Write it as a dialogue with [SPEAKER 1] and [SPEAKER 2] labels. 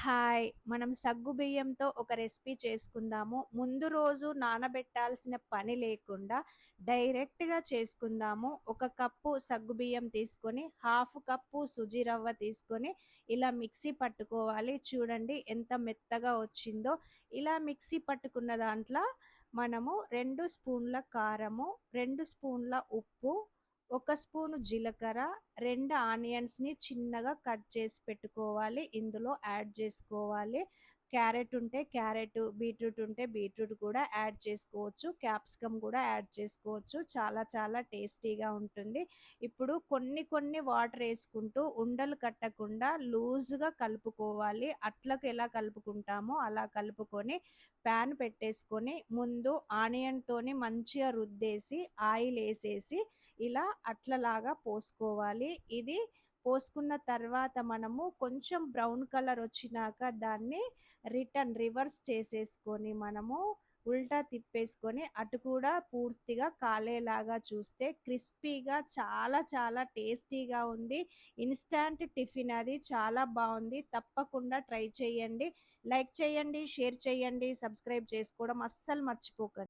[SPEAKER 1] Hi మనం సగ్గు బియ్యంతో ఒక రెసిపీ చేసుకుందాము. ముందు రోజు నానబెట్టాల్సిన పని లేకుండా డైరెక్ట్గా చేసుకుందాము. ఒక కప్పు సగ్గు బియ్యం తీసుకొని హాఫ్ కప్పు సుజీ రవ్వ తీసుకొని ఇలా మిక్సీ పట్టుకోవాలి. చూడండి ఎంత మెత్తగా వచ్చిందో. ఇలా మిక్సీ పట్టుకున్న దాంట్లో మనము రెండు స్పూన్ల కారము రెండు స్పూన్ల ఉప్పు ఒక స్పూను జీలకర్ర రెండు ఆనియన్స్ని చిన్నగా కట్ చేసి పెట్టుకోవాలి. ఇందులో యాడ్ చేసుకోవాలి. క్యారెట్ ఉంటే క్యారెట్ బీట్రూట్ ఉంటే బీట్రూట్ కూడా యాడ్ చేసుకోవచ్చు. క్యాప్సికమ్ కూడా యాడ్ చేసుకోవచ్చు. చాలా చాలా టేస్టీగా ఉంటుంది. ఇప్పుడు కొన్ని కొన్ని వాటర్ వేసుకుంటూ ఉండలు కట్టకుండా లూజ్గా కలుపుకోవాలి. అట్లకు ఎలా కలుపుకుంటామో అలా కలుపుకొని ప్యాన్ పెట్టేసుకొని ముందు ఆనియన్తోని మంచిగా రుద్దేసి ఆయిల్ వేసేసి ఇలా అట్లలాగా పోసుకోవాలి. ఇది పోసుకున్న తర్వాత మనము కొంచెం బ్రౌన్ కలర్ వచ్చినాక దాన్ని రిటర్న్ రివర్స్ చేసేసుకొని మనము ఉల్టా తిప్పేసుకొని అటు కూడా పూర్తిగా కాలేలాగా చూస్తే క్రిస్పీగా చాలా చాలా టేస్టీగా ఉంది. ఇన్స్టాంట్ టిఫిన్ అది చాలా బాగుంది. తప్పకుండా ట్రై చేయండి. లైక్ చేయండి షేర్ చేయండి సబ్స్క్రైబ్ చేసుకోవడం అస్సలు మర్చిపోకండి.